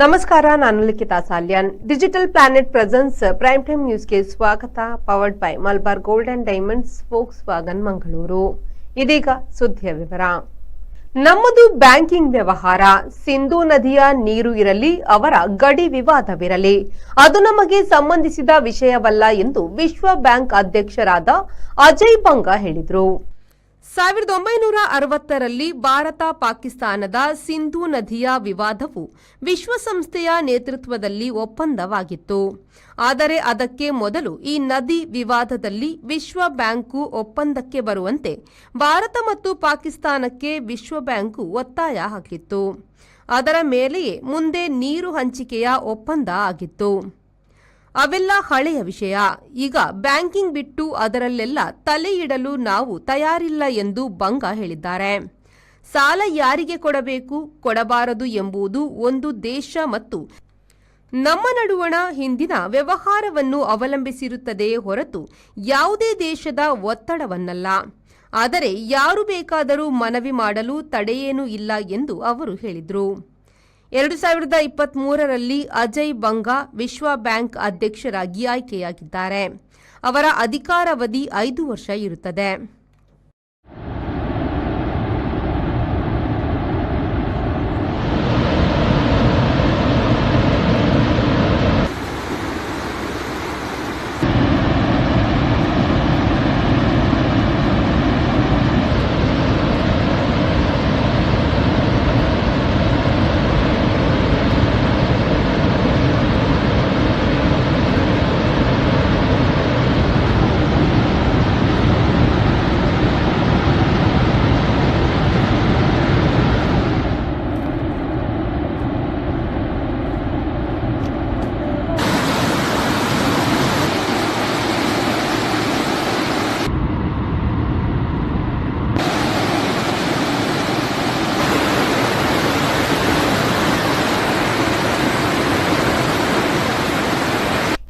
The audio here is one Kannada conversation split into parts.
ನಮಸ್ಕಾರ, ನಾನು Likhita Salian. Digital planet presence prime time ನ್ಯೂಸ್ಗೆ ಸ್ವಾಗತ. Powered by Malabar gold and diamonds Volkswagen Mangaluru ಇದೀಗ ಸುದ್ದಿಯ ವಿವರ. ನಮ್ಮದು ಬ್ಯಾಂಕಿಂಗ್ ವ್ಯವಹಾರ. ಸಿಂಧೂ ನದಿಯ ನೀರು ಇರಲಿ, ಅವರ ಗಡಿ ವಿವಾದವಿರಲಿ. ಅದು ನಮಗೆ ಸಂಬಂಧಿಸಿದ ವಿಷಯವಲ್ಲ ಎಂದು ವಿಶ್ವ ಬ್ಯಾಂಕ್ ಅಧ್ಯಕ್ಷರಾದ ಅಜಯ್ ಬಂಗ ಹೇಳಿದರು. ಸಾವಿರದ ಒಂಬೈನೂರ ಅರವತ್ತರಲ್ಲಿ ಭಾರತ ಪಾಕಿಸ್ತಾನದ ಸಿಂಧೂ ನದಿಯ ವಿವಾದವು ವಿಶ್ವಸಂಸ್ಥೆಯ ನೇತೃತ್ವದಲ್ಲಿ ಒಪ್ಪಂದವಾಗಿತ್ತು. ಆದರೆ ಅದಕ್ಕೆ ಮೊದಲು ಈ ನದಿ ವಿವಾದದಲ್ಲಿ ವಿಶ್ವ ಬ್ಯಾಂಕು ಒಪ್ಪಂದಕ್ಕೆ ಬರುವಂತೆ ಭಾರತ ಮತ್ತು ಪಾಕಿಸ್ತಾನಕ್ಕೆ ವಿಶ್ವ ಬ್ಯಾಂಕು ಒತ್ತಾಯ ಹಾಕಿತ್ತು. ಅದರ ಮೇಲೆಯೇ ಮುಂದೆ ನೀರು ಹಂಚಿಕೆಯ ಒಪ್ಪಂದ ಆಗಿತ್ತು. ಅವೆಲ್ಲ ಹಳೆಯ ವಿಷಯ. ಈಗ ಬ್ಯಾಂಕಿಂಗ್ ಬಿಟ್ಟು ಅದರಲ್ಲೆಲ್ಲ ತಲೆ ಇಡಲು ನಾವು ತಯಾರಿಲ್ಲ ಎಂದು ಬಂಗ ಹೇಳಿದ್ದಾರೆ. ಸಾಲ ಯಾರಿಗೆ ಕೊಡಬೇಕು, ಕೊಡಬಾರದು ಎಂಬುದು ಒಂದು ದೇಶ ಮತ್ತು ನಮ್ಮ ನಡುವಣ ಹಿಂದಿನ ವ್ಯವಹಾರವನ್ನು ಅವಲಂಬಿಸಿರುತ್ತದೆ ಹೊರತು ಯಾವುದೇ ದೇಶದ ಒತ್ತಡವನ್ನಲ್ಲ. ಆದರೆ ಯಾರು ಬೇಕಾದರೂ ಮನವಿ ಮಾಡಲು ತಡೆಯೇನೂ ಇಲ್ಲ ಎಂದು ಅವರು ಹೇಳಿದರು. ಎರಡು ಸಾವಿರದ ಇಪ್ಪತ್ತ್ ಮೂರರಲ್ಲಿ ಅಜಯ್ ಬಂಗಾ ವಿಶ್ವ ಬ್ಯಾಂಕ್ ಅಧ್ಯಕ್ಷರಾಗಿ ಆಯ್ಕೆಯಾಗಿದ್ದಾರೆ. ಅವರ ಅಧಿಕಾರಾವಧಿ ಐದು ವರ್ಷ ಇರುತ್ತದೆ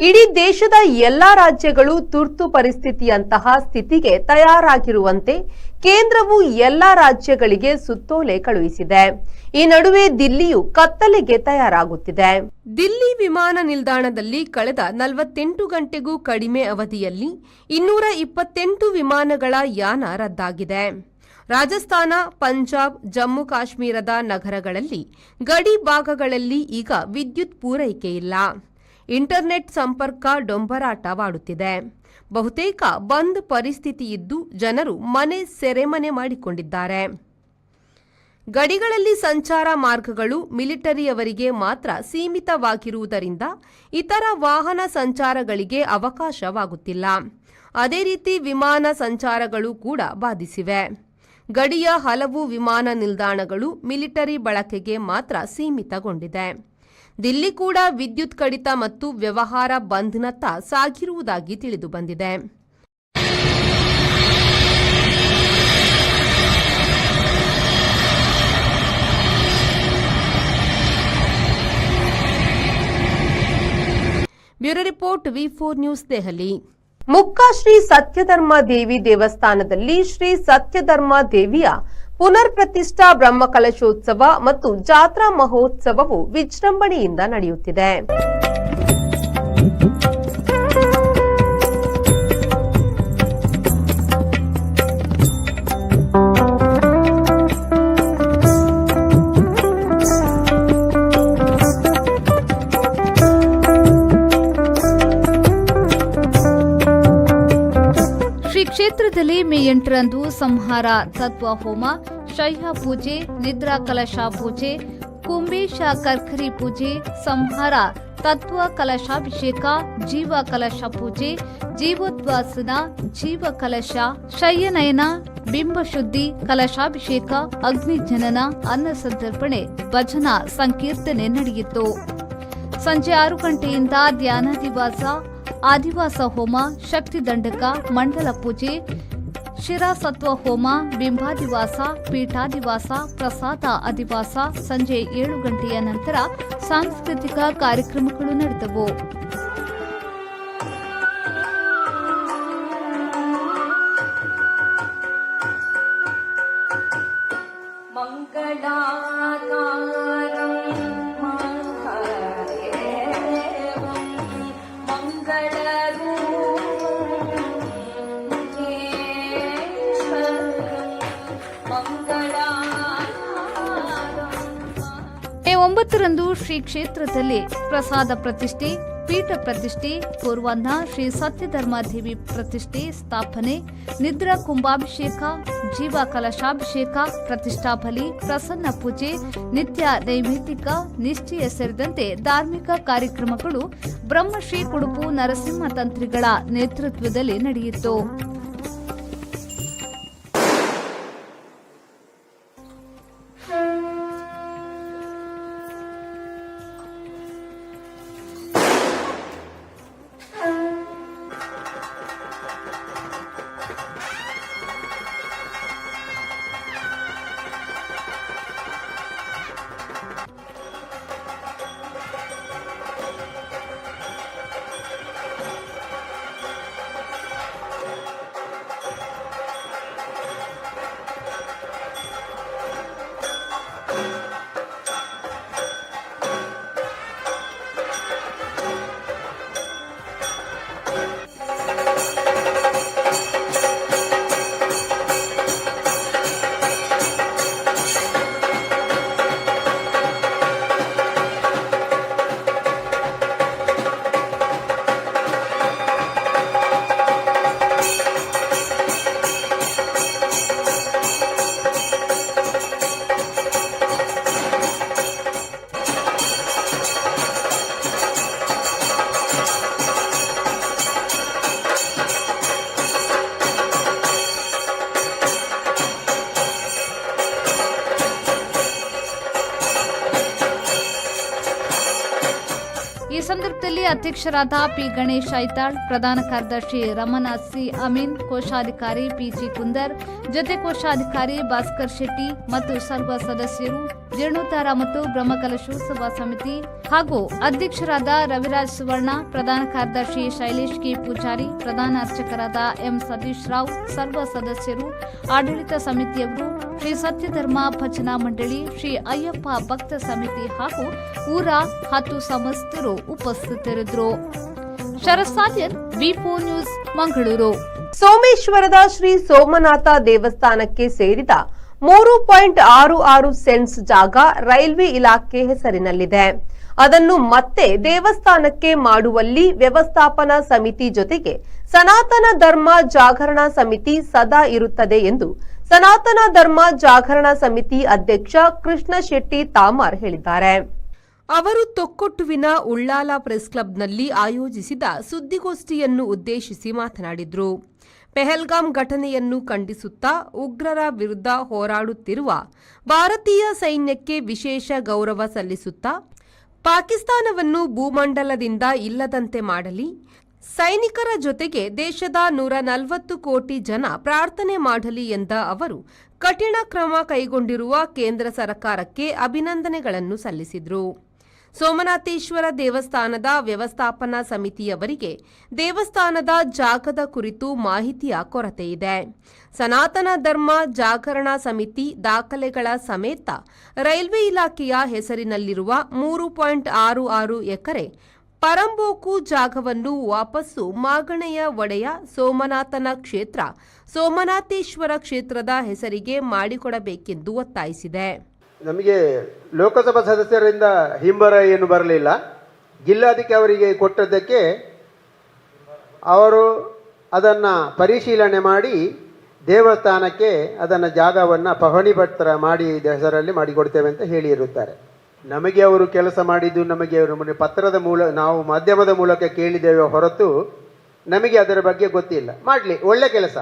ಇಡೀ ದೇಶದ ಎಲ್ಲಾ ರಾಜ್ಯಗಳು ತುರ್ತು ಪರಿಸ್ಥಿತಿಯಂತಹ ಸ್ಥಿತಿಗೆ ತಯಾರಾಗಿರುವಂತೆ ಕೇಂದ್ರವು ಎಲ್ಲಾ ರಾಜ್ಯಗಳಿಗೆ ಸುತ್ತೋಲೆ ಕಳುಹಿಸಿದೆ. ಈ ನಡುವೆ ದಿಲ್ಲಿಯು ಕತ್ತಲೆಗೆ ತಯಾರಾಗುತ್ತಿದೆ. ದಿಲ್ಲಿ ವಿಮಾನ ನಿಲ್ದಾಣದಲ್ಲಿ ಕಳೆದ ನಲವತ್ತೆಂಟು ಗಂಟೆಗೂ ಕಡಿಮೆ ಅವಧಿಯಲ್ಲಿ ಇನ್ನೂರ ಇಪ್ಪತ್ತೆಂಟು ವಿಮಾನಗಳ ಯಾನ ರದ್ದಾಗಿದೆ. ರಾಜಸ್ಥಾನ, ಪಂಜಾಬ್, ಜಮ್ಮು ಕಾಶ್ಮೀರದ ನಗರಗಳಲ್ಲಿ ಗಡಿ ಭಾಗಗಳಲ್ಲಿ ಈಗ ವಿದ್ಯುತ್ ಪೂರೈಕೆಯಿಲ್ಲ. ಇಂಟರ್ನೆಟ್ ಸಂಪರ್ಕ ಡೊಂಬರಾಟವಾಡುತ್ತಿದೆ ಬಹುತೇಕ ಬಂದ್ ಪರಿಸ್ಥಿತಿ ಇದ್ದು ಜನರು ಮನೆ ಸೆರೆಮನೆ ಮಾಡಿಕೊಂಡಿದ್ದಾರೆ. ಗಡಿಗಳಲ್ಲಿ ಸಂಚಾರ ಮಾರ್ಗಗಳು ಮಿಲಿಟರಿಯವರಿಗೆ ಮಾತ್ರ ಸೀಮಿತವಾಗಿರುವುದರಿಂದ ಇತರ ವಾಹನ ಸಂಚಾರಗಳಿಗೆ ಅವಕಾಶವಾಗುತ್ತಿಲ್ಲ. ಅದೇ ರೀತಿ ವಿಮಾನ ಸಂಚಾರಗಳು ಕೂಡ ಬಾಧಿಸಿವೆ. ಗಡಿಯ ಹಲವು ವಿಮಾನ ನಿಲ್ದಾಣಗಳು ಮಿಲಿಟರಿ ಬಳಕೆಗೆ ಮಾತ್ರ ಸೀಮಿತಗೊಂಡಿದೆ. ದಿಲ್ಲಿ ಕೂಡ ವಿದ್ಯುತ್ ಕಡಿತ ಮತ್ತು ವ್ಯವಹಾರ ಬಂದ್ನತ್ತ ಸಾಗಿರುವುದಾಗಿ ತಿಳಿದುಬಂದಿದೆ bureau report V four news Delhi. Mukka Shri Satyadharma ದೇವಿ ದೇವಸ್ಥಾನದಲ್ಲಿ ಶ್ರೀ ಸತ್ಯಧರ್ಮ ದೇವಿಯ ಪುನರ್ ಪ್ರತಿಷ್ಠಾ ಬ್ರಹ್ಮಕಲಶೋತ್ಸವ ಮತ್ತು ಜಾತ್ರಾ ಮಹೋತ್ಸವವು ವಿಜೃಂಭಣೆಯಿಂದ ನಡೆಯುತ್ತಿದೆ. ಕ್ಷೇತ್ರದಲ್ಲಿ ಮೇ ಎಂಟರಂದು ಸಂಹಾರ, ತತ್ವ ಹೋಮ ಶಯ್ಯ ಪೂಜೆ, ನಿದ್ರಾ ಕಲಶ ಪೂಜೆ ಕುಂಬೇಶ ಕರ್ಕರಿ ಪೂಜೆ, ಸಂಹಾರ, ತತ್ವ ಕಲಶಾಭಿಷೇಕ, ಜೀವ ಕಲಶ ಪೂಜೆ, ಜೀವೋದ್ವಾಸನ, ಜೀವ ಕಲಶ ಶಯ್ಯನಯನ ಬಿಂಬಶುದ್ಧಿ ಕಲಶಾಭಿಷೇಕ, ಅಗ್ನಿ ಜನನ, ಅನ್ನ ಸಂತರ್ಪಣೆ, ಭಜನಾ ಸಂಕೀರ್ತನೆ ನಡೆಯಿತು. ಸಂಜೆ ಆರು ಗಂಟೆಯಿಂದ ಧ್ಯಾನಾದಿವಾಸ ಆದಿವಾಸ ಹೋಮ, ಶಕ್ತಿ ದಂಡಕ, ಮಂಡಲ ಪೂಜೆ, ಶಿರಾಸತ್ವ ಹೋಮ, ಬಿಂಬಾದಿವಾಸ, ಪೀಠಾದಿವಾಸ, ಪ್ರಸಾದ ಅಧಿವಾಸ ಸಂಜೆ ಏಳು ಗಂಟೆಯ ನಂತರ ಸಾಂಸ್ಕೃತಿಕ ಕಾರ್ಯಕ್ರಮಗಳು ನಡೆದವು. ಮಂಗಳ ಒಂಬತ್ತರಂದು ಶ್ರೀ ಕ್ಷೇತ್ರದಲ್ಲಿ ಪ್ರಸಾದ ಪ್ರತಿಷ್ಠೆ, ಪೀಠ ಪ್ರತಿಷ್ಠೆ ಪೂರ್ವಾಹ್ನ ಶ್ರೀ ಸತ್ಯಧರ್ಮಾದೇವಿ ಪ್ರತಿಷ್ಠೆ ಸ್ಥಾಪನೆ, ನಿದ್ರಾ ಕುಂಭಾಭಿಷೇಕ, ಜೀವ ಕಲಶಾಭಿಷೇಕ ಪ್ರತಿಷ್ಠಾಬಲಿ ಪ್ರಸನ್ನ ಪೂಜೆ, ನಿತ್ಯ ನೈವೇದಿಕ ನಿಶ್ಚಯ ಸೇರಿದಂತೆ ಧಾರ್ಮಿಕ ಕಾರ್ಯಕ್ರಮಗಳು ಬ್ರಹ್ಮಶ್ರೀ ಕುಡುಪು ನರಸಿಂಹ ತಂತ್ರಿಗಳ ನೇತೃತ್ವದಲ್ಲಿ ನಡೆಯಿತು. ಅಧ್ಯಕ್ಷರಾದ ಪಿ ಗಣೇಶ್ ಐತಾಳ್, ಪ್ರಧಾನ ಕಾರ್ಯದರ್ಶಿ ರಮನಾಥ್ ಸಿ ಅಮೀನ್, ಕೋಶಾಧಿಕಾರಿ ಪಿಜಿ ಕುಂದರ್, ಜೊತೆ ಕೋಶಾಧಿಕಾರಿ ಭಾಸ್ಕರ್ ಶೆಟ್ಟಿ ಮತ್ತು ಸರ್ವ ಸದಸ್ಯರು ಜೀರ್ಣೋದ್ಧಾರ ಮತ್ತು ಬ್ರಹ್ಮಕಲಶೋತ್ಸವ ಸಮಿತಿ ಹಾಗೂ ಅಧ್ಯಕ್ಷರಾದ ರವಿರಾಜ್ ಸುವರ್ಣ, ಪ್ರಧಾನ ಕಾರ್ಯದರ್ಶಿ ಶೈಲೇಶ್ ಕೆ ಪೂಜಾರಿ, ಪ್ರಧಾನ ಅರ್ಚಕರಾದ ಎಂ ಸತೀಶ್ ರಾವ್, ಸರ್ವ ಸದಸ್ಯರು, ಆಡಳಿತ ಸಮಿತಿಯವರು, ಶ್ರೀ ಸತ್ಯಧರ್ಮ ಭಜನಾ ಮಂಡಳಿ, ಶ್ರೀ ಅಯ್ಯಪ್ಪ ಭಕ್ತ ಸಮಿತಿ ಹಾಗೂ ಊರ ಹತ್ತು ಸಮಸ್ತರು ಉಪಸ್ಥಿತರಿದ್ದರು. ಶರಸಾದ್ಯನ್ ವಿಫೋ ನ್ಯೂಸ್, ಮಂಗಳೂರು. ಸೋಮೇಶ್ವರದ ಶ್ರೀ ಸೋಮನಾಥ ದೇವಸ್ಥಾನಕ್ಕೆ ಸೇರಿದ ಮೂರು ಪಾಯಿಂಟ್ ಆರು ಆರು ಸೆಂಟ್ಸ್ ಜಾಗ ರೈಲ್ವೆ ಇಲಾಖೆ ಹೆಸರಿನಲ್ಲಿದೆ. ಅದನ್ನು ಮತ್ತೆ ದೇವಸ್ಥಾನಕ್ಕೆ ಮಾಡುವಲ್ಲಿ ವ್ಯವಸ್ಥಾಪನಾ ಸಮಿತಿ ಜೊತೆಗೆ ಸನಾತನ ಧರ್ಮ ಜಾಗರಣಾ ಸಮಿತಿ ಸದಾ ಇರುತ್ತದೆ ಎಂದು ಸನಾತನ ಧರ್ಮ ಜಾಗರಣಾ ಸಮಿತಿ ಅಧ್ಯಕ್ಷ ಕೃಷ್ಣ ಶೆಟ್ಟಿ ತಾಮಾರ್ ಹೇಳಿದ್ದಾರೆ. ಅವರು ತೊಕ್ಕೊಟ್ಟುವಿನ ಉಳ್ಳಾಲ ಪ್ರೆಸ್ ಕ್ಲಬ್ನಲ್ಲಿ ಆಯೋಜಿಸಿದ ಸುದ್ದಿಗೋಷ್ಠಿಯನ್ನು ಉದ್ದೇಶಿಸಿ ಮಾತನಾಡಿದರು. ಪೆಹಲ್ಗಾಂ ಘಟನೆಯನ್ನು ಖಂಡಿಸುತ್ತಾ ಉಗ್ರರ ವಿರುದ್ಧ ಹೋರಾಡುತ್ತಿರುವ ಭಾರತೀಯ ಸೈನ್ಯಕ್ಕೆ ವಿಶೇಷ ಗೌರವ ಸಲ್ಲಿಸುತ್ತಾ ಪಾಕಿಸ್ತಾನವನ್ನು ಭೂಮಂಡಲದಿಂದ ಇಲ್ಲದಂತೆ ಮಾಡಲಿ, ಸೈನಿಕರ ಜೊತೆಗೆ ದೇಶದ ನೂರ ನಲವತ್ತು ಕೋಟಿ ಜನ ಪ್ರಾರ್ಥನೆ ಮಾಡಲಿ ಎಂದ ಅವರು, ಕಠಿಣ ಕ್ರಮ ಕೈಗೊಂಡಿರುವ ಕೇಂದ್ರ ಸರ್ಕಾರಕ್ಕೆ ಅಭಿನಂದನೆಗಳನ್ನು ಸಲ್ಲಿಸಿದರು. ಸೋಮನಾಥೇಶ್ವರ ದೇವಸ್ಥಾನದ ವ್ಯವಸ್ಥಾಪನಾ ಸಮಿತಿಯವರಿಗೆ ದೇವಸ್ಥಾನದ ಜಾಗದ ಕುರಿತು ಮಾಹಿತಿಯ ಕೊರತೆಯಿದೆ. ಸನಾತನ ಧರ್ಮ ಜಾಗರಣಾ ಸಮಿತಿ ದಾಖಲೆಗಳ ಸಮೇತ ರೈಲ್ವೆ ಇಲಾಖೆಯ ಹೆಸರಿನಲ್ಲಿರುವ ಮೂರು ಪಾಯಿಂಟ್ ಆರು ಆರು ಎಕರೆ ಪರಂಬೋಕು ಜಾಗವನ್ನು ವಾಪಸ್ಸು ಮಾಗಣೆಯ ಒಡೆಯ ಸೋಮನಾಥನ ಕ್ಷೇತ್ರ, ಸೋಮನಾಥೇಶ್ವರ ಕ್ಷೇತ್ರದ ಹೆಸರಿಗೆ ಮಾಡಿಕೊಡಬೇಕೆಂದು ಒತ್ತಾಯಿಸಿದೆ. ನಮಗೆ ಲೋಕಸಭಾ ಸದಸ್ಯರಿಂದ ಹಿಂಬರ ಏನು ಬರಲಿಲ್ಲ. ಜಿಲ್ಲಾಧಿಕಾರಿ ಅವರಿಗೆ ಕೊಟ್ಟದ್ದಕ್ಕೆ ಅವರು ಅದನ್ನು ಪರಿಶೀಲನೆ ಮಾಡಿ ದೇವಸ್ಥಾನಕ್ಕೆ ಅದನ್ನು ಜಾಗವನ್ನು ಪಹಣಿ ಪತ್ರ ಮಾಡಿ ಹೆಸರಲ್ಲಿ ಮಾಡಿಕೊಡ್ತೇವೆ ಅಂತ ಹೇಳಿರುತ್ತಾರೆ. ನಮಗೆ ಅವರು ಕೆಲಸ ಮಾಡಿದ್ದು ನಮಗೆ ಅವರು ಪತ್ರದ ಮೂಲ ನಾವು ಮಾಧ್ಯಮದ ಮೂಲಕ ಕೇಳಿದ್ದೇವೆ ಹೊರತು ನಮಗೆ ಅದರ ಬಗ್ಗೆ ಗೊತ್ತಿಲ್ಲ. ಮಾಡಲಿ, ಒಳ್ಳೆ ಕೆಲಸ.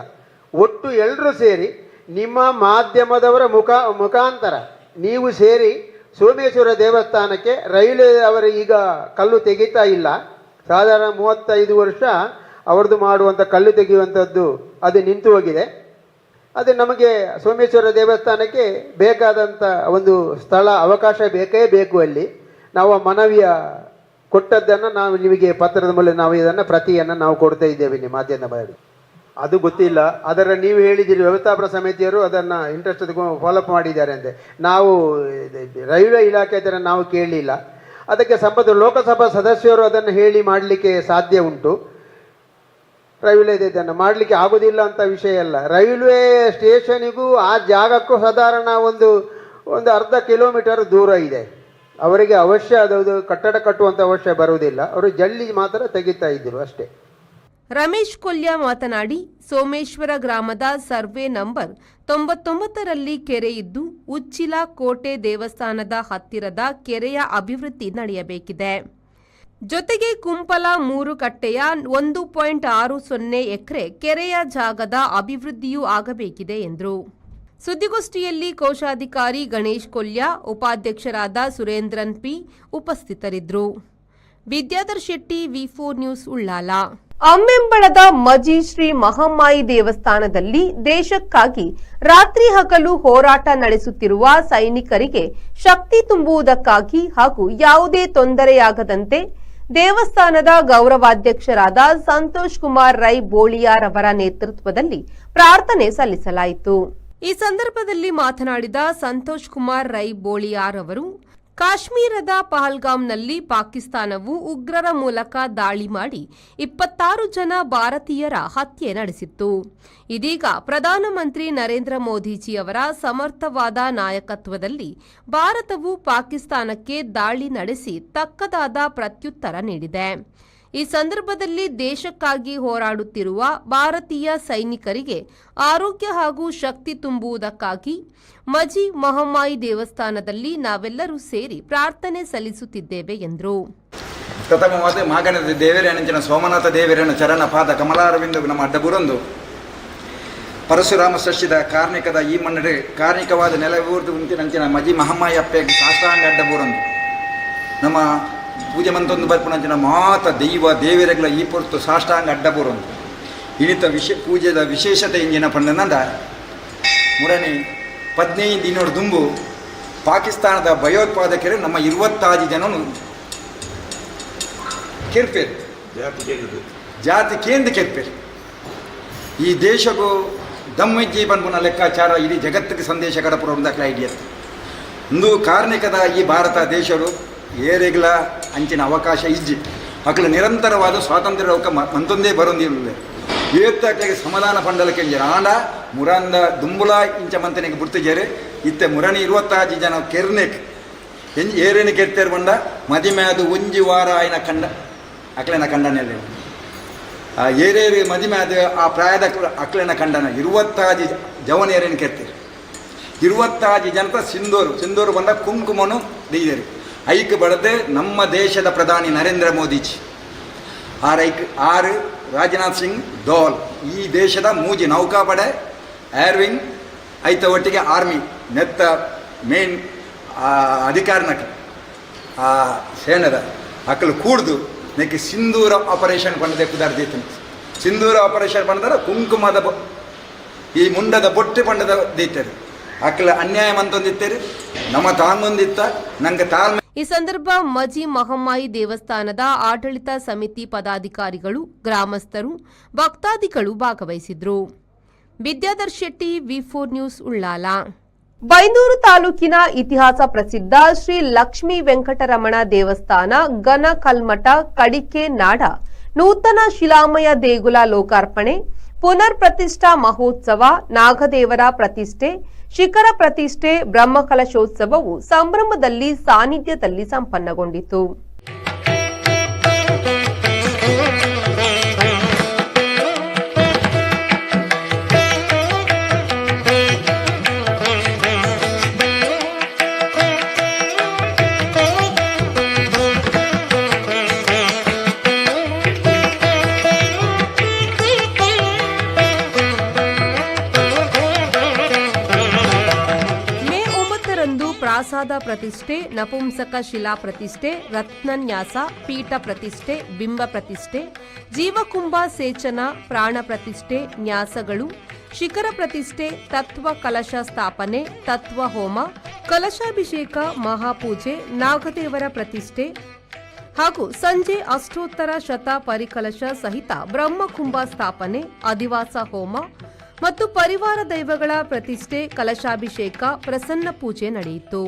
ಒಟ್ಟು ಎಲ್ಲರೂ ಸೇರಿ ನಿಮ್ಮ ಮಾಧ್ಯಮದವರ ಮುಖ ಮುಖಾಂತರ ನೀವು ಸೇರಿ ಸೋಮೇಶ್ವರ ದೇವಸ್ಥಾನಕ್ಕೆ ರೈಲು ಅವರು ಈಗ ಕಲ್ಲು ತೆಗಿತಾ ಇಲ್ಲ. ಸಾಧಾರಣ ಮೂವತ್ತೈದು ವರ್ಷ ಅವ್ರದ್ದು ಮಾಡುವಂಥ ಕಲ್ಲು ತೆಗೆಯುವಂಥದ್ದು ಅದು ನಿಂತು ಹೋಗಿದೆ. ಅದು ನಮಗೆ ಸೋಮೇಶ್ವರ ದೇವಸ್ಥಾನಕ್ಕೆ ಬೇಕಾದಂಥ ಒಂದು ಸ್ಥಳ ಅವಕಾಶ ಬೇಕೇ ಬೇಕು ಅಲ್ಲಿ. ನಾವು ಮನವಿಯ ಕೊಟ್ಟದ್ದನ್ನು ನಾವು ನಿಮಗೆ ಪತ್ರದ ಮೂಲಕ ನಾವು ಇದನ್ನು ಪ್ರತಿಯನ್ನು ನಾವು ಕೊಡ್ತಾ ಇದ್ದೇವೆ ನಿಮ್ಮ ಮಾಧ್ಯಮ ಮಾಡಿ ಅದು ಗೊತ್ತಿಲ್ಲ. ಅದರ ನೀವು ಹೇಳಿದಿರಿ ವ್ಯವಸ್ಥಾಪನ ಸಮಿತಿಯವರು ಅದನ್ನು ಇಂಟ್ರೆಸ್ಟ್ ಫಾಲೋಅಪ್ ಮಾಡಿದ್ದಾರೆ ಅಂತೆ ನಾವು ರೈಲ್ವೆ ಇಲಾಖೆ ಹತ್ರ ನಾವು ಕೇಳಲಿಲ್ಲ. ಅದಕ್ಕೆ ಸಂಬಂಧ ಲೋಕಸಭಾ ಸದಸ್ಯರು ಅದನ್ನು ಹೇಳಿ ಮಾಡಲಿಕ್ಕೆ ಸಾಧ್ಯ ಉಂಟು. ರೈಲ್ವೆ ಇದನ್ನು ಮಾಡಲಿಕ್ಕೆ ಆಗೋದಿಲ್ಲ ಅಂತ ವಿಷಯ ಅಲ್ಲ. ರೈಲ್ವೆ ಸ್ಟೇಷನಿಗೂ ಆ ಜಾಗಕ್ಕೂ ಸಾಧಾರಣ ಒಂದು ಒಂದು ಅರ್ಧ ಕಿಲೋಮೀಟರ್ ದೂರ ಇದೆ. ಅವರಿಗೆ ಅವಶ್ಯ ಅದು ಕಟ್ಟಡ ಕಟ್ಟುವಂಥ ಅವಶ್ಯ ಬರುವುದಿಲ್ಲ. ಅವರು ಜಲ್ಲಿ ಮಾತ್ರ ತೆಗಿತಾ ಇದ್ದರು ಅಷ್ಟೇ. ರಮೇಶ್ ಕೊಲ್ಯ ಮಾತನಾಡಿ, ಸೋಮೇಶ್ವರ ಗ್ರಾಮದ ಸರ್ವೆ ನಂಬರ್ ತೊಂಬತ್ತೊಂಬತ್ತರಲ್ಲಿ ಕೆರೆ ಇದ್ದು ಉಚ್ಚಿಲ ಕೋಟೆ ದೇವಸ್ಥಾನದ ಹತ್ತಿರದ ಕೆರೆಯ ಅಭಿವೃದ್ಧಿ ನಡೆಯಬೇಕಿದೆ. ಜೊತೆಗೆ ಕುಂಪಲ ಮೂರು ಕಟ್ಟೆಯ ಒಂದು ಪಾಯಿಂಟ್ ಆರು ಸೊನ್ನೆ ಎಕರೆ ಕೆರೆಯ ಜಾಗದ ಅಭಿವೃದ್ಧಿಯೂ ಆಗಬೇಕಿದೆ ಎಂದರು. ಸುದ್ದಿಗೋಷ್ಠಿಯಲ್ಲಿ ಕೋಶಾಧಿಕಾರಿ ಗಣೇಶ್ ಕೊಲ್ಯ, ಉಪಾಧ್ಯಕ್ಷರಾದ ಸುರೇಂದ್ರನ್ ಪಿ ಉಪಸ್ಥಿತರಿದ್ದರು. Vidyadhar Shetty, V four news, Ullal. ಅಮ್ಮೆಂಬಳದ ಮಜಿ ಶ್ರೀ ಮಹಮ್ಮಾಯಿ ದೇವಸ್ಥಾನದಲ್ಲಿ ದೇಶಕ್ಕಾಗಿ ರಾತ್ರಿ ಹಗಲು ಹೋರಾಟ ನಡೆಸುತ್ತಿರುವ ಸೈನಿಕರಿಗೆ ಶಕ್ತಿ ತುಂಬುವುದಕ್ಕಾಗಿ ಹಾಗೂ ಯಾವುದೇ ತೊಂದರೆಯಾಗದಂತೆ ದೇವಸ್ಥಾನದ ಗೌರವಾಧ್ಯಕ್ಷರಾದ ಸಂತೋಷ್ ಕುಮಾರ್ ರೈ ಬೋಳಿಯಾರ್ ಅವರ ನೇತೃತ್ವದಲ್ಲಿ ಪ್ರಾರ್ಥನೆ ಸಲ್ಲಿಸಲಾಯಿತು. ಈ ಸಂದರ್ಭದಲ್ಲಿ ಮಾತನಾಡಿದ ಸಂತೋಷ್ ಕುಮಾರ್ ರೈ ಬೋಳಿಯಾರ್ ಅವರು ಕಾಶ್ಮೀರದ ಪಹಲ್ಗಾಮ್ನಲ್ಲಿ ಪಾಕಿಸ್ತಾನವು ಉಗ್ರರ ಮೂಲಕ ದಾಳಿ ಮಾಡಿ ಇಪ್ಪತ್ತಾರು ಜನ ಭಾರತೀಯರ ಹತ್ಯೆ ನಡೆಸಿತ್ತು. ಇದೀಗ ಪ್ರಧಾನಮಂತ್ರಿ ನರೇಂದ್ರ ಮೋದಿಜಿಯವರ ಸಮರ್ಥವಾದ ನಾಯಕತ್ವದಲ್ಲಿ ಭಾರತವು ಪಾಕಿಸ್ತಾನಕ್ಕೆ ದಾಳಿ ನಡೆಸಿ ತಕ್ಕದಾದ ಪ್ರತ್ಯುತ್ತರ ನೀಡಿದೆ. ಈ ಸಂದರ್ಭದಲ್ಲಿ ದೇಶಕ್ಕಾಗಿ ಹೋರಾಡುತ್ತಿರುವ ಭಾರತೀಯ ಸೈನಿಕರಿಗೆ ಆರೋಗ್ಯ ಹಾಗೂ ಶಕ್ತಿ ತುಂಬುವುದಕ್ಕಾಗಿ ಮಜಿ ಮಹಮ್ಮಾಯಿ ದೇವಸ್ಥಾನದಲ್ಲಿ ನಾವೆಲ್ಲರೂ ಸೇರಿ ಪ್ರಾರ್ಥನೆ ಸಲ್ಲಿಸುತ್ತಿದ್ದೇವೆ ಎಂದರು. ಪ್ರಥಮವಾದ ಮಾಗಣದ ದೇವರೇಣಂಚಿನ ಸೋಮನಾಥ ದೇವರೇಣ ಚರಣ ಪಾದ ಕಮಲಾರವಿಂದ ನಮ್ಮ ಅಡ್ಡಬುರಂದು ಪರಶುರಾಮ ಸೃಷ್ಟಿದ ಕಾರ್ಣಿಕದ ಈ ಮನ್ನಡೆ ಕಾರ್ಣಿಕವಾದ ನೆಲವೂರ್ದು ಉಂಟಿನಂಚಿನ ಮಜಿ ಮಹಮ್ಮಾಯಿ ಅಪ್ಪೆ ಸಾಷ್ಟಾಂಗ ಅಡ್ಡ ಬುರಂದು ನಮ್ಮ ಪೂಜೆ ಮಂತೊಂದು ಬರ್ಪುನಂಚಿನ ಮಾತ ದೈವ ದೇವರೆಗಳ ಈ ಪೊರ್ತು ಸಾಷ್ಟಾಂಗ ಅಡ್ಡ ಅಂತ ಇನಿತ ವಿಶೇ ಪೂಜೆದ ವಿಶೇಷತೆ ಇಂಜಿನ ಪಂಡನಂದ ಮೂರನೇ ಪದ್ನೈದು ದಿನೋಡು ದುಂಬು ಪಾಕಿಸ್ತಾನದ ಭಯೋತ್ಪಾದಕರು ನಮ್ಮ ಇರುವತ್ತಾರು ಜನನು. ಕೆರ್ಪೇರು. ಜಾತಿ ಕೇಂದ್ರ ಕೆರ್ಪೇರು. ಈ ದೇಶಗೂ ಜೀವನ ಗುಣ ಲೆಕ್ಕಾಚಾರ ಇಡೀ ಜಗತ್ತಿಗೆ ಸಂದೇಶ ಕಡಪುರ ದಾಖಲೆ ಐಡಿಯಾ ಒಂದು ಕಾರ್ಣಿಕದ ಈ ಭಾರತ ದೇಶರು ಏರೆಗ್ಲ ಅಂಚಿನ ಅವಕಾಶ ಇಜ್ಜಿ. ಮಕ್ಕಳು ನಿರಂತರವಾದ ಸ್ವಾತಂತ್ರ್ಯ ಅವಕ ಮಂತೊಂದೇ ಬರೊಂದಿಲ್ಲ ಏತ್ತಾಕ್ಲೆಗೆ ಸಮಾಧಾನ ಪಂಡಲಕ್ಕೆ ಆಂಡ ಮುರಂದ ದುಂಬುಲ ಇಂಚ ಮಂತನಿಗೆ ಬುರ್ತಿಜೇರೆ ಇತ್ತೆ ಮುರಣಿ ಇರುವತ್ತಾಜಿ ಜನ ಕೆರ್ನೆಕ್. ಎಂಜ್ ಏರೇನು ಕೆತ್ತೇರು ಬಂಡ ಮದಿಮೆ ಅದು ಒಂಜಿ ವಾರ ಆಯ್ನ ಕಂಡ ಅಕ್ಲೆನ ಕಂಡನೆಲ್ಲ ಆ ಏರೇರಿ ಮದಿಮೆ ಆ ಪ್ರಾಯದ ಅಕ್ಲೆನ ಖಂಡನ ಇರುವತ್ತಾಜಿ ಜವನೇರೇನು ಕೆತ್ತೇರು ಇರುವತ್ತಾಜಿ ಜನತ ಸಿಂಧೂರು. ಸಿಂಧೂರು ಬಂದ ಕುಂಕುಮನು ದೈದರು. ಐಕ್ ಬಡದೆ ನಮ್ಮ ದೇಶದ ಪ್ರಧಾನಿ ನರೇಂದ್ರ ಮೋದಿಜಿ. ಆರ್ ಐಕ್, ಆರ್ ರಾಜನಾಥ್ ಸಿಂಗ್, ದೋಲ್. ಈ ದೇಶದ ಮೂಜಿ ನೌಕಾಪಡೆ ಏರ್ವಿಂಗ್ ಐತ ಒಟ್ಟಿಗೆ ಆರ್ಮಿ, ನೆತ್ತ ಮೇನ್ ಅಧಿಕಾರನಕ್ಕೆ ಆ ಸೇನದ ಅಕ್ಕಲು ಕೂಡ್ದು ನೆಕ್ಕೆ ಸಿಂಧೂರ ಆಪರೇಷನ್ ಪಂಡದೆ ಕುದಾರ್ದೀತನು ಸಿಂಧೂರ ಆಪರೇಷನ್ ಪಂಡದ ಕುಂಕುಮದ ಈ ಮುಂಡದ ಬೊಟ್ಟೆ ಪಂಡದ ದೀತರು ಅಕ್ಕಲ ಅನ್ಯಾಯ ಮಂತೊಂದಿತ್ತೇರಿ ನಮ್ಮ ತಾಂದೊಂದಿತ್ತ. ನಂಗೆ ತಾಳ್ಮೆ ಈ ಸಂದರ್ಭ ಮಜಿ ಮಹಮ್ಮಾಯಿ ದೇವಸ್ಥಾನದ ಆಡಳಿತ ಸಮಿತಿ ಪದಾಧಿಕಾರಿಗಳು, ಗ್ರಾಮಸ್ಥರು, ಭಕ್ತಾದಿಗಳು ಭಾಗವಹಿಸಿದ್ರು. Vidyadhar Shetty, V four news Ullal. Byndoor ತಾಲೂಕಿನ ಇತಿಹಾಸ ಪ್ರಸಿದ್ಧ ಶ್ರೀ ಲಕ್ಷ್ಮೀ ವೆಂಕಟರಮಣ ದೇವಸ್ಥಾನ, ಘನ ಕಲ್ಮಠ, ಕಡಿಕೆ ನಾಡ, ನೂತನ ಶಿಲಾಮಯ ದೇಗುಲ ಲೋಕಾರ್ಪಣೆ ಪುನರ್ ಪ್ರತಿಷ್ಠಾ ಮಹೋತ್ಸವ, ನಾಗದೇವರ ಪ್ರತಿಷ್ಠೆ ಶಿಖರ ಪ್ರತಿಷ್ಠೆ ಬ್ರಹ್ಮಕಲಶೋತ್ಸವವು ಸಂಭ್ರಮದಲ್ಲಿ ಸಾನ್ನಿಧ್ಯದಲ್ಲಿ ಸಂಪನ್ನಗೊಂಡಿತು. ಪ್ರಾಸಾದ ಪ್ರತಿಷ್ಠೆ, ನಪುಂಸಕ ಶಿಲಾ ಪ್ರತಿಷ್ಠೆ, ರತ್ನನ್ಯಾಸ, ಪೀಠ ಪ್ರತಿಷ್ಠೆ, ಬಿಂಬ ಪ್ರತಿಷ್ಠೆ, ಜೀವಕುಂಭ ಸೇಚನ, ಪ್ರಾಣ ಪ್ರತಿಷ್ಠೆ, ನ್ಯಾಸಗಳು, ಶಿಖರ ಪ್ರತಿಷ್ಠೆ, ತತ್ವ ಕಲಶ ಸ್ಥಾಪನೆ, ತತ್ವ ಹೋಮ, ಕಲಶಾಭಿಷೇಕ, ಮಹಾಪೂಜೆ, ನಾಗದೇವರ ಪ್ರತಿಷ್ಠೆ ಹಾಗೂ ಸಂಜೆ ಅಷ್ಟೋತ್ತರ ಶತ ಪರಿಕಲಶ ಸಹಿತ ಬ್ರಹ್ಮಕುಂಭ ಸ್ಥಾಪನೆ, ಅಧಿವಾಸ ಹೋಮ ಮತ್ತು ಪರಿವಾರ ದೈವಗಳ ಪ್ರತಿಷ್ಠೆ, ಕಲಶಾಭಿಷೇಕ, ಪ್ರಸನ್ನ ಪೂಜೆ ನಡೆಯಿತು.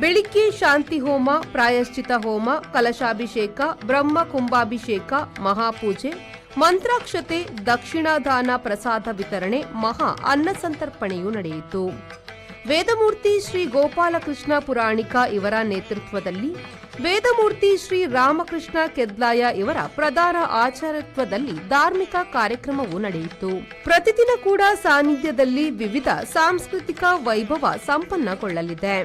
ಬೆಳಿಗ್ಗೆ ಶಾಂತಿ ಹೋಮ, ಪ್ರಾಯಶ್ಚಿತ ಹೋಮ, ಕಲಶಾಭಿಷೇಕ, ಬ್ರಹ್ಮ ಕುಂಭಾಭಿಷೇಕ, ಮಹಾಪೂಜೆ, ಮಂತ್ರಾಕ್ಷತೆ, ದಕ್ಷಿಣಾದಾನ ಪ್ರಸಾದ ವಿತರಣೆ, ಮಹಾ ಅನ್ನ ಸಂತರ್ಪಣೆಯೂ ನಡೆಯಿತು. ವೇದಮೂರ್ತಿ ಶ್ರೀ ಗೋಪಾಲಕೃಷ್ಣ ಪುರಾಣಿಕ ಇವರ ನೇತೃತ್ವದಲ್ಲಿ ವೇದಮೂರ್ತಿ ಶ್ರೀ ರಾಮಕೃಷ್ಣ ಕೆದ್ಲಾಯ ಇವರ ಪ್ರಧಾನ ಆಚಾರತ್ವದಲ್ಲಿ ಧಾರ್ಮಿಕ ಕಾರ್ಯಕ್ರಮವು ನಡೆಯಿತು. ಪ್ರತಿದಿನ ಕೂಡ ಸಾನ್ನಿಧ್ಯದಲ್ಲಿ ವಿವಿಧ ಸಾಂಸ್ಕೃತಿಕ ವೈಭವ ಸಂಪನ್ನಗೊಳ್ಳಲಿದೆ.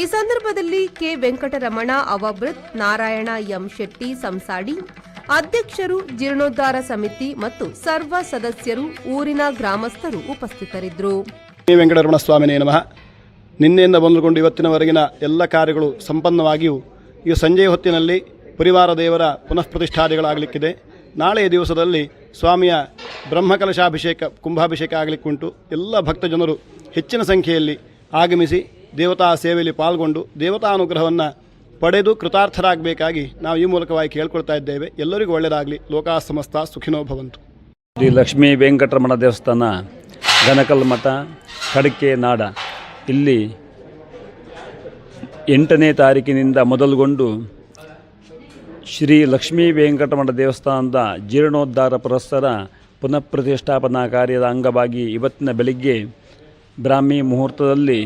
ಈ ಸಂದರ್ಭದಲ್ಲಿ ಕೆ. ವೆಂಕಟರಮಣ ಅವಭೃತ್ ನಾರಾಯಣ ಎಂ ಶೆಟ್ಟಿ ಸಂಸಾಡಿ, ಅಧ್ಯಕ್ಷರು ಜೀರ್ಣೋದ್ಧಾರ ಸಮಿತಿ ಮತ್ತು ಸರ್ವ ಸದಸ್ಯರು, ಊರಿನ ಗ್ರಾಮಸ್ಥರು ಉಪಸ್ಥಿತರಿದ್ದರು. ಕೆ. ವೆಂಕಟರಮಣ ಸ್ವಾಮಿನೇ ನಮಃ. ನಿನ್ನೆಯಿಂದ ಬಂದುಕೊಂಡು ಇವತ್ತಿನವರೆಗಿನ ಎಲ್ಲ ಕಾರ್ಯಗಳು ಸಂಪನ್ನವಾಗಿಯೂ ಈ ಸಂಜೆಯ ಹೊತ್ತಿನಲ್ಲಿ ಪರಿವಾರ ದೇವರ ಪುನಃ ಪ್ರತಿಷ್ಠಾದಿಗಳಾಗಲಿಕ್ಕಿದೆ ನಾಳೆಯ ದಿವಸದಲ್ಲಿ ಸ್ವಾಮಿಯ ಬ್ರಹ್ಮಕಲಶಾಭಿಷೇಕ, ಕುಂಭಾಭಿಷೇಕ ಆಗಲಿಕ್ಕುಂಟು. ಎಲ್ಲ ಭಕ್ತ ಜನರು ಹೆಚ್ಚಿನ ಸಂಖ್ಯೆಯಲ್ಲಿ ಆಗಮಿಸಿ ದೇವತಾ ಸೇವೆಯಲ್ಲಿ ಪಾಲ್ಗೊಂಡು ದೇವತಾ ಅನುಗ್ರಹವನ್ನು ಪಡೆದು ಕೃತಾರ್ಥರಾಗಬೇಕಾಗಿ ನಾವು ಈ ಮೂಲಕವಾಗಿ ಕೇಳ್ಕೊಳ್ತಾ ಇದ್ದೇವೆ. ಎಲ್ಲರಿಗೂ ಒಳ್ಳೆಯದಾಗಲಿ. ಲೋಕಾ ಸಮಸ್ತ ಸುಖಿನೋ ಭವಂತು. ಶ್ರೀ ಲಕ್ಷ್ಮೀ ವೆಂಕಟರಮಣ ದೇವಸ್ಥಾನ ಗಣಕಲ್ ಮಠ ಕಡಕೆ ನಾಡ. ಇಲ್ಲಿ ಎಂಟನೇ ತಾರೀಕಿನಿಂದ ಮೊದಲುಗೊಂಡು ಶ್ರೀ ಲಕ್ಷ್ಮೀ ವೆಂಕಟಮಠ ದೇವಸ್ಥಾನದ ಜೀರ್ಣೋದ್ಧಾರ ಪುರಸ್ಸರ ಪುನಃ ಪ್ರತಿಷ್ಠಾಪನಾ ಕಾರ್ಯದ ಅಂಗವಾಗಿ ಇವತ್ತಿನ ಬೆಳಿಗ್ಗೆ ಬ್ರಾಹ್ಮಿ ಮುಹೂರ್ತದಲ್ಲಿ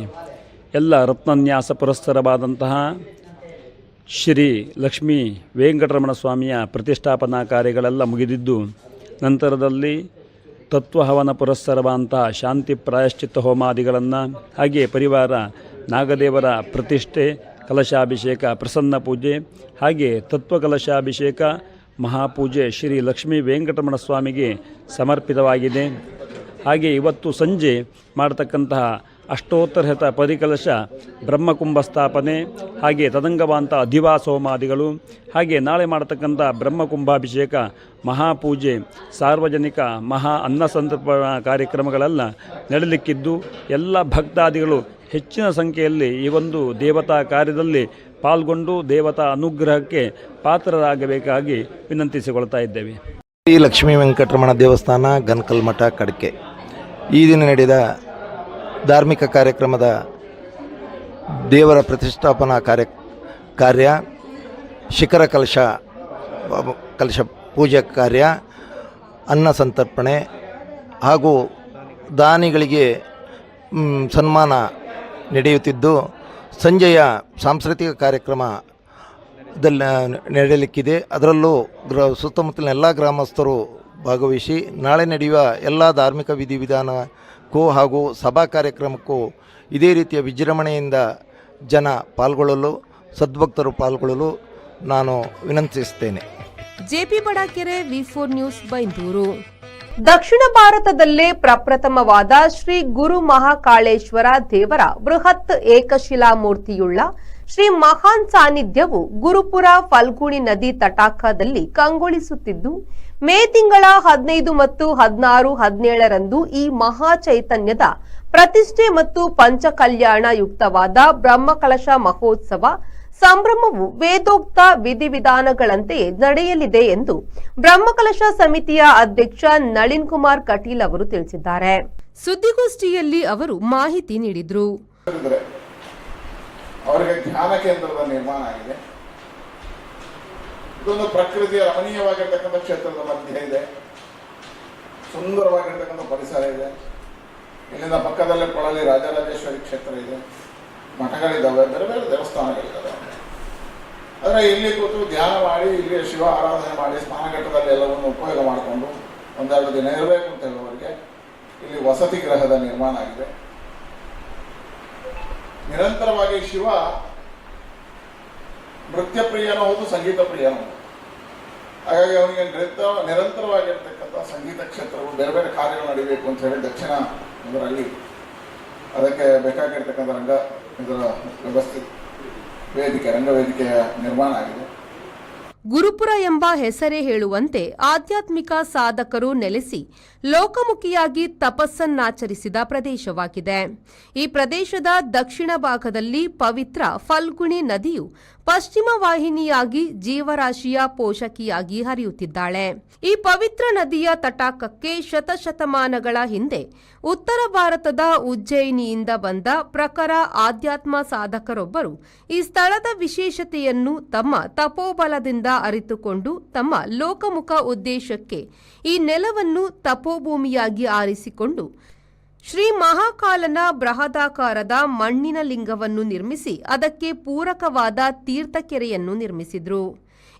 ಎಲ್ಲ ರತ್ನನ್ಯಾಸ ಪುರಸ್ಸರವಾದಂತಹ ಶ್ರೀ ಲಕ್ಷ್ಮೀ ವೆಂಕಟರಮಣ ಸ್ವಾಮಿಯ ಪ್ರತಿಷ್ಠಾಪನಾ ಕಾರ್ಯಗಳೆಲ್ಲ ಮುಗಿದಿದ್ದು, ನಂತರದಲ್ಲಿ ತತ್ವಹವನ ಪುರಸ್ಸರವಾದಂತಹ ಶಾಂತಿ ಪ್ರಾಯಶ್ಚಿತ್ತ ಹೋಮಾದಿಗಳನ್ನು ಹಾಗೆಯೇ ಪರಿವಾರ ನಾಗದೇವರ ಪ್ರತಿಷ್ಠೆ, ಕಲಶಾಭಿಷೇಕ, ಪ್ರಸನ್ನ ಪೂಜೆ ಹಾಗೆ ತತ್ವ ಕಲಶಾಭಿಷೇಕ, ಮಹಾಪೂಜೆ ಶ್ರೀ ಲಕ್ಷ್ಮೀ ವೆಂಕಟರಮಣ ಸ್ವಾಮಿಗೆ ಸಮರ್ಪಿತವಾಗಿದೆ. ಹಾಗೆ ಇವತ್ತು ಸಂಜೆ ಮಾಡತಕ್ಕಂತಹ ಅಷ್ಟೋತ್ತರಹಿತ ಪರಿಕಲಶ, ಬ್ರಹ್ಮಕುಂಭ ಸ್ಥಾಪನೆ ಹಾಗೆ ತದಂಗವಾಂತ ಅಧಿವಾಸ ಹೋಮಾದಿಗಳು ಹಾಗೆ ನಾಳೆ ಮಾಡತಕ್ಕಂಥ ಬ್ರಹ್ಮಕುಂಭಾಭಿಷೇಕ, ಮಹಾಪೂಜೆ, ಸಾರ್ವಜನಿಕ ಮಹಾ ಅನ್ನ ಸಂತರ್ಪಣಾ ಕಾರ್ಯಕ್ರಮಗಳೆಲ್ಲ ನಡೆಯಲಿಕ್ಕಿದ್ದು ಎಲ್ಲ ಭಕ್ತಾದಿಗಳು ಹೆಚ್ಚಿನ ಸಂಖ್ಯೆಯಲ್ಲಿ ಈ ಒಂದು ದೇವತಾ ಕಾರ್ಯದಲ್ಲಿ ಪಾಲ್ಗೊಂಡು ದೇವತಾ ಅನುಗ್ರಹಕ್ಕೆ ಪಾತ್ರರಾಗಬೇಕಾಗಿ ವಿನಂತಿಸಿಕೊಳ್ತಾ ಇದ್ದೇವೆ. ಶ್ರೀ ಲಕ್ಷ್ಮೀ ವೆಂಕಟರಮಣ ದೇವಸ್ಥಾನ ಗನ್ಕಲ್ ಮಠ ಕಡಕೆ. ಈ ದಿನ ನಡೆದ ಧಾರ್ಮಿಕ ಕಾರ್ಯಕ್ರಮದ ದೇವರ ಪ್ರತಿಷ್ಠಾಪನಾ ಕಾರ್ಯ ಕಾರ್ಯ, ಶಿಖರ ಕಲಶ ಕಲಶ ಪೂಜೆ ಕಾರ್ಯ, ಅನ್ನ ಸಂತರ್ಪಣೆ ಹಾಗೂ ದಾನಿಗಳಿಗೆ ಸನ್ಮಾನ ನಡೆಯುತ್ತಿದ್ದು, ಸಂಜೆಯ ಸಾಂಸ್ಕೃತಿಕ ಕಾರ್ಯಕ್ರಮ ದಲ್ಲಿ ನಡೆಯಲಿಕ್ಕಿದೆ. ಅದರಲ್ಲೂ ಗ್ರ, ಸುತ್ತಮುತ್ತಲಿನ ಎಲ್ಲ ಗ್ರಾಮಸ್ಥರು ಭಾಗವಹಿಸಿ, ನಾಳೆ ನಡೆಯುವ ಎಲ್ಲ ಧಾರ್ಮಿಕ ವಿಧಿವಿಧಾನಕ್ಕೂ ಹಾಗೂ ಸಭಾ ಕಾರ್ಯಕ್ರಮಕ್ಕೂ ಇದೇ ರೀತಿಯ ವಿಜೃಂಭಣೆಯಿಂದ ಜನ ಪಾಲ್ಗೊಳ್ಳಲು, ಸದ್ಭಕ್ತರು ಪಾಲ್ಗೊಳ್ಳಲು ನಾನು ವಿನಂತಿಸುತ್ತೇನೆ. JP Badakere V four news, Byndoor. ದಕ್ಷಿಣ ಭಾರತದಲ್ಲೇ ಪ್ರಪ್ರಥಮವಾದ ಶ್ರೀ ಗುರು ಮಹಾಕಾಳೇಶ್ವರ ದೇವರ ಬೃಹತ್ ಏಕಶಿಲಾ ಮೂರ್ತಿಯುಳ್ಳ ಶ್ರೀ ಮಹಾನ್ ಸಾನ್ನಿಧ್ಯವು ಗುರುಪುರ ಫಲ್ಗುಣಿ ನದಿ ತಟಾಕದಲ್ಲಿ ಕಂಗೊಳಿಸುತ್ತಿದ್ದು, ಮೇ ತಿಂಗಳ ಹದಿನೈದು ಮತ್ತು ಹದಿನಾರು, ಹದಿನೇಳರಂದು ಈ ಮಹಾ ಚೈತನ್ಯದ ಪ್ರತಿಷ್ಠೆ ಮತ್ತು ಪಂಚಕಲ್ಯಾಣ ಯುಕ್ತವಾದ ಬ್ರಹ್ಮಕಲಶ ಮಹೋತ್ಸವ ಸಂಭ್ರಮವು ವೇದೋಕ್ತ ವಿಧಿವಿಧಾನಗಳಂತೆ ನಡೆಯಲಿದೆ ಎಂದು ಬ್ರಹ್ಮಕಲಶ ಸಮಿತಿಯ ಅಧ್ಯಕ್ಷ ನಳಿನ್ ಕುಮಾರ್ ಕಟೀಲ್ ಅವರು ತಿಳಿಸಿದ್ದಾರೆ. ಸುದ್ದಿಗೋಷ್ಠಿಯಲ್ಲಿ ಅವರು ಮಾಹಿತಿ ನೀಡಿದ್ರು. ಅವರಿಗೆ ಧ್ಯಾನ ಕೇಂದ್ರದ ನಿರ್ಮಾಣ ಆಗಿದೆ. ಇದೊಂದು ಪ್ರಕೃತಿಯ ರಮಣೀಯವಾಗಿರ್ತಕ್ಕಂಥ ಕ್ಷೇತ್ರದ ಮಧ್ಯೆ ಇದೆ. ಸುಂದರವಾಗಿರ್ತಕ್ಕಂಥ ಪರಿಸರ ಇದೆ. ಇಲ್ಲಿಂದ ಪಕ್ಕದಲ್ಲೇ ಕೊಳಲಿ ರಾಜರಾಜೇಶ್ವರಿ ಕ್ಷೇತ್ರ ಇದೆ. ಮಠಗಳಿದ್ದಾವೆ ಬೇರೆ ಬೇರೆ ದೇವಸ್ಥಾನಗಳಿದ್ದಾವೆ. ಆದರೆ ಇಲ್ಲಿ ಕೂತು ಧ್ಯಾನ ಮಾಡಿ, ಇಲ್ಲಿ ಶಿವ ಆರಾಧನೆ ಮಾಡಿ, ಸ್ನಾನಘಟ್ಟದಲ್ಲಿ ಎಲ್ಲವನ್ನು ಉಪಯೋಗ ಮಾಡಿಕೊಂಡು ಒಂದೆರಡು ದಿನ ಇರಬೇಕು ಅಂತ ಹೇಳುವವರಿಗೆ ಇಲ್ಲಿ ವಸತಿ ಗ್ರಹದ ನಿರ್ಮಾಣ ಆಗಿದೆ. ನಿರಂತರವಾಗಿ ಶಿವ ನೃತ್ಯ ಪ್ರಿಯನೂ ಹೌದು ಸಂಗೀತ ಪ್ರಿಯನೂ. ಹೌದು ಹಾಗಾಗಿ ಅವನಿಗೆ ನೃತ್ಯ ನಿರಂತರವಾಗಿರ್ತಕ್ಕಂಥ ಸಂಗೀತ ಕ್ಷೇತ್ರಗಳು ಬೇರೆ ಬೇರೆ ಕಾರ್ಯಗಳು ನಡೀಬೇಕು ಅಂತ ಹೇಳಿ ದಕ್ಷಿಣ ಅದರಲ್ಲಿ ಅದಕ್ಕೆ ಬೇಕಾಗಿರ್ತಕ್ಕಂಥ ರಂಗ ಇದರ ವ್ಯವಸ್ಥೆ ವೇದಿಕೆ ರಂಗವೇದಿಕೆಯ ನಿರ್ಮಾಣ ಆಗಿದೆ. ಗುರುಪುರ ಎಂಬ ಹೆಸರೇ ಹೇಳುವಂತೆ ಆಧ್ಯಾತ್ಮಿಕ ಸಾಧಕರು ನೆಲೆಸಿ ಲೋಕಮುಖಿಯಾಗಿ ತಪಸ್ಸನ್ನಾಚರಿಸಿದ ಪ್ರದೇಶವಾಗಿದೆ. ಈ ಪ್ರದೇಶದ ದಕ್ಷಿಣ ಭಾಗದಲ್ಲಿ ಪವಿತ್ರ ಫಲ್ಗುಣಿ ನದಿಯು ಪಶ್ಚಿಮ ವಾಹಿನಿಯಾಗಿ ಜೀವರಾಶಿಯ ಪೋಷಕಿಯಾಗಿ ಹರಿಯುತ್ತಿದ್ದಾಳೆ. ಈ ಪವಿತ್ರ ನದಿಯ ತಟಾಕಕ್ಕೆ ಶತಶತಮಾನಗಳ ಹಿಂದೆ ಉತ್ತರ ಭಾರತದ ಉಜ್ಜಯಿನಿಯಿಂದ ಬಂದ ಪ್ರಖರ ಆಧ್ಯಾತ್ಮ ಸಾಧಕರೊಬ್ಬರು ಈ ಸ್ಥಳದ ವಿಶೇಷತೆಯನ್ನು ತಮ್ಮ ತಪೋಬಲದಿಂದ ಅರಿತುಕೊಂಡು ತಮ್ಮ ಲೋಕಮುಖ ಉದ್ದೇಶಕ್ಕೆ ಈ ನೆಲವನ್ನು ತಪೋಭೂಮಿಯಾಗಿ ಆರಿಸಿಕೊಂಡು ಶ್ರೀ ಮಹಾಕಾಲನ ಬೃಹದಾಕಾರದ ಮಣ್ಣಿನ ಲಿಂಗವನ್ನು ನಿರ್ಮಿಸಿ ಅದಕ್ಕೆ ಪೂರಕವಾದ ತೀರ್ಥಕೆರೆಯನ್ನು ನಿರ್ಮಿಸಿದ್ರು.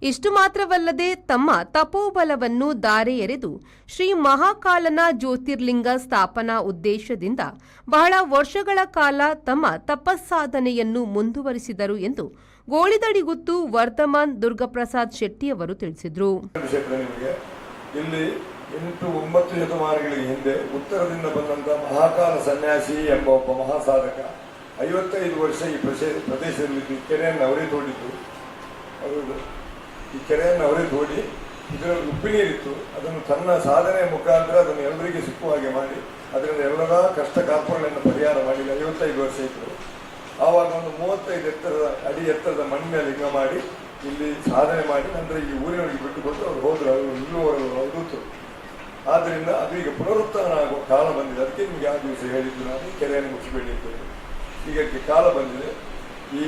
ಇಷ್ಟು ಮಾತ್ರವಲ್ಲದೆ ತಮ್ಮ ತಪೋಬಲವನ್ನು ದಾರೆ ಎರೆದು ಶ್ರೀ ಮಹಾಕಾಲನ ಜ್ಯೋತಿರ್ಲಿಂಗ ಸ್ಥಾಪನಾ ಉದ್ದೇಶದಿಂದ ಬಹಳ ವರ್ಷಗಳ ಕಾಲ ತಮ್ಮ ತಪಸ್ಸಾಧನೆಯನ್ನು ಮುಂದುವರಿಸಿದರು ಎಂದು ಗೋಳಿದಡಿಗುತ್ತು ವರ್ಧಮಾನ್ ದುರ್ಗಪ್ರಸಾದ್ ಶೆಟ್ಟಿಯವರು ತಿಳಿಸಿದರು. ಎಂಟು ಒಂಬತ್ತು ಶತಮಾನಗಳಿಗೆ ಹಿಂದೆ ಉತ್ತರದಿಂದ ಬಂದಂಥ ಮಹಾಕಾಲ ಸನ್ಯಾಸಿ ಎಂಬ ಒಬ್ಬ ಮಹಾಸಾಧಕ ಐವತ್ತೈದು ವರ್ಷ ಈ ಪ್ರದೇಶ ಪ್ರದೇಶದಲ್ಲಿ ಈ ಕೆರೆಯನ್ನು ಅವರೇ ತೋಡಿದ್ದು. ಅವರು ಈ ಕೆರೆಯನ್ನು ಅವರೇ ತೋಡಿ ಇದರಲ್ಲಿ ಉಪ್ಪು ನೀರಿತ್ತು. ಅದನ್ನು ತನ್ನ ಸಾಧನೆ ಮುಖಾಂತರ ಅದನ್ನು ಎಲ್ಲರಿಗೆ ಸಿಕ್ಕುವ ಹಾಗೆ ಮಾಡಿ, ಅದರಿಂದ ಎಲ್ಲರ ಕಷ್ಟ ಕಾರ್ಪಣ್ಯವನ್ನು ಪರಿಹಾರ ಮಾಡಿ ಐವತ್ತೈದು ವರ್ಷ ಇತ್ತು ಆವಾಗ ಒಂದು ಮೂವತ್ತೈದು ಎತ್ತರದ ಅಡಿ ಎತ್ತರದ ಮಣ್ಣಿನ ಲಿಂಗ ಮಾಡಿ ಇಲ್ಲಿ ಸಾಧನೆ ಮಾಡಿ, ನಂತರ ಈ ಊರಿನೊಳಗೆ ಬಿಟ್ಟುಕೊಟ್ಟು ಅವ್ರು ಹೋದ್ರು. ಅವರು ಇಲ್ಲುವವರು ಅವಧೂತರು ಆದ್ದರಿಂದ ಅದು ಈಗ ಪುನರುತ್ಥಾನ ಆಗುವ ಕಾಲ ಬಂದಿದೆ. ಅದಕ್ಕೆ ನಿಮಗೆ ಆ ದಿವಸ ಹೇಳಿದ್ದು ನಾನು. ಕೆರೆಯನ್ನು ಮುಚ್ಚಬೇಡಿ. ಈಗ ಅದಕ್ಕೆ ಕಾಲ ಬಂದಿದೆ. ಈ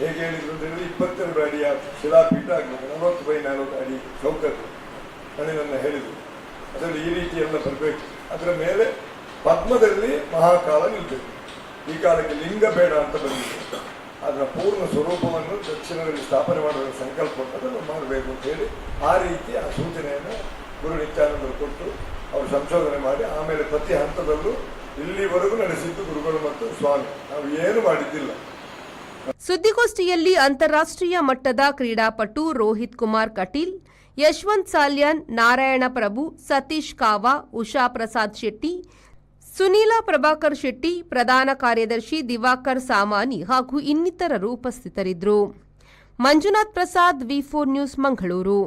ಹೇಗೆ ಹೇಳಿದ್ರು ಅಂತ ಹೇಳಿದ್ರೆ ಇಪ್ಪತ್ತೆರಡು ಅಡಿಯ ಶಿಲಾಪೀಠ ಆಗಬೇಕು. ನಲವತ್ತು ಬೈ ನಲವತ್ತು ಅಡಿ ಚೌಕಟ್ಟು ಮಣ್ಣಿನನ್ನು ಹೇಳಿದರು ಅದರಲ್ಲಿ ಈ ರೀತಿ ಎಲ್ಲ ಬರಬೇಕು. ಅದರ ಮೇಲೆ ಪದ್ಮದಲ್ಲಿ ಮಹಾಕಾಲ ನಿಲ್ಬೇಕು. ಈ ಕಾಲಕ್ಕೆ ಲಿಂಗ ಬೇಡ ಅಂತ ಬಂದಿದೆ. ಅದರ ಪೂರ್ಣ ಸ್ವರೂಪವನ್ನು ದಕ್ಷಿಣದಲ್ಲಿ ಸ್ಥಾಪನೆ ಮಾಡುವ ಸಂಕಲ್ಪ ಅದನ್ನು ಮಾಡಬೇಕು ಅಂತ ಹೇಳಿ ಆ ರೀತಿ ಆ ಸೂಚನೆಯನ್ನು ಗುರು ನಿತ್ಯಾನಂದರು ಕೊಟ್ಟು ಅವರು ಸಂಶೋಧನೆ ಮಾಡಿ ಆಮೇಲೆ ಪ್ರತಿ ಹಂತದಲ್ಲೂ ಇಲ್ಲಿವರೆಗೂ ನಡೆಸಿದ್ದು ಗುರುಗಳು ಮತ್ತು ಸ್ವಾಮಿ. ನಾವು ಏನು ಮಾಡಿದ್ದಿಲ್ಲ. ಸುದ್ದಿಗೋಷ್ಠಿಯಲ್ಲಿ ಅಂತಾರಾಷ್ಟ್ರೀಯ ಮಟ್ಟದ ಕ್ರೀಡಾಪಟು ರೋಹಿತ್ ಕುಮಾರ್ ಕಟೀಲ್, ಯಶವಂತ್ ಸಾಲ್ಯಾನ್, ನಾರಾಯಣ ಪ್ರಭು, ಸತೀಶ್ ಕಾವಾ, ಉಷಾ ಪ್ರಸಾದ್ ಶೆಟ್ಟಿ, ಸುನೀಲಾ ಪ್ರಭಾಕರ್ ಶೆಟ್ಟಿ, ಪ್ರಧಾನ ಕಾರ್ಯದರ್ಶಿ ದಿವಾಕರ್ ಸಾಮಾನಿ ಹಾಗೂ ಇನ್ನಿತರರು ಉಪಸ್ಥಿತರಿದ್ದರು. Manjunath Prasad, V four news, Mangaluru.